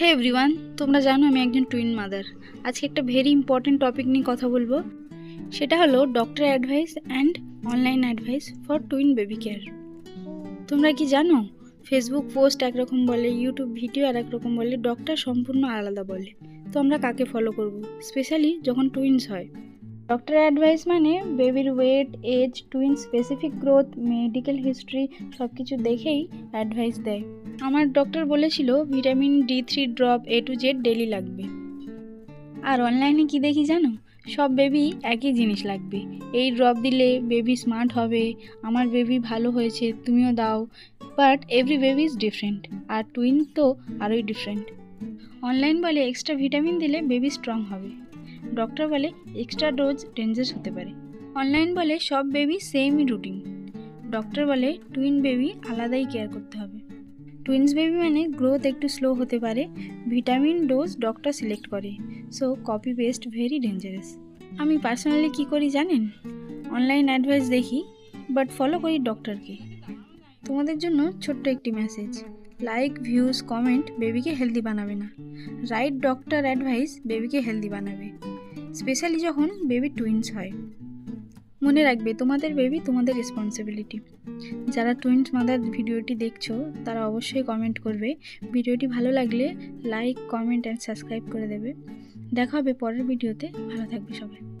হে everyone তোমরা জানো আমি একজন টুইন মাদার আজকে একটা ভেরি ইম্পর্টেন্ট টপিক নিয়ে কথা বলব। সেটা হলো doctor advice and online advice for twin baby care তোমরা কি জানো? ফেসবুক পোস্ট একরকম বলে ইউটিউব ভিডিও আর একরকম বলে ডক্টর সম্পূর্ণ আলাদা বলে। তো আমরা কাকে ফলো করব? স্পেশালি যখন টুইনস হয়। ডক্টর অ্যাডভাইস মানে বেবির weight age twin specific growth medical history সব কিছু দেখেই অ্যাডভাইস দেয়। আমার ডক্টর বলেছিল vitamin D three drop A to Z daily লাগবে। আর অনলাইনে কি দেখি জানো? সব বেবি একই জিনিস লাগবে। এই ড্রপ দিলে বেবি স্মার্ট হবে, আমার বেবি ভালো হয়েছে, তুমিও দাও। But every baby is different R twin তো আরোই ডিফারেন্ট অনলাইন বলে এক্সট্রা ভিটামিন দিলে বেবি স্ট্রং হবে। ডক্টর বলে এক্সট্রা ডোজ ডেঞ্জারাস হতে পারে। অনলাইন বলে সব বেবি সেমই রুটিন ডক্টর বলে টুইন বেবি আলাদাই কেয়ার করতে হবে। টুইন্স বেবি মানে গ্রোথ একটু স্লো হতে পারে ভিটামিন ডোজ ডক্টর সিলেক্ট করে। So copy paste very dangerous আমি পার্সোনালি কী করি জানেন? অনলাইন অ্যাডভাইস দেখি বাট ফলো করি ডক্টরকে তোমাদের জন্য ছোট্ট একটি মেসেজ লাইক ভিউজ কমেন্ট বেবিকে হেলদি বানাবে না। রাইট ডক্টর অ্যাডভাইস বেবিকে হেলদি বানাবে। স্পেশালি যখন বেবি টুইন্স হয়। মনে রাখবে, তোমাদের বেবি তোমাদের রেসপন্সিবিলিটি যারা টুইন্স মাদার ভিডিওটি দেখছ, তারা অবশ্যই কমেন্ট করবে। ভিডিওটি ভালো লাগলে লাইক কমেন্ট অ্যান্ড সাবস্ক্রাইব করে দেবে। দেখা হবে পরের ভিডিওতে। ভালো থাকবে সবাই।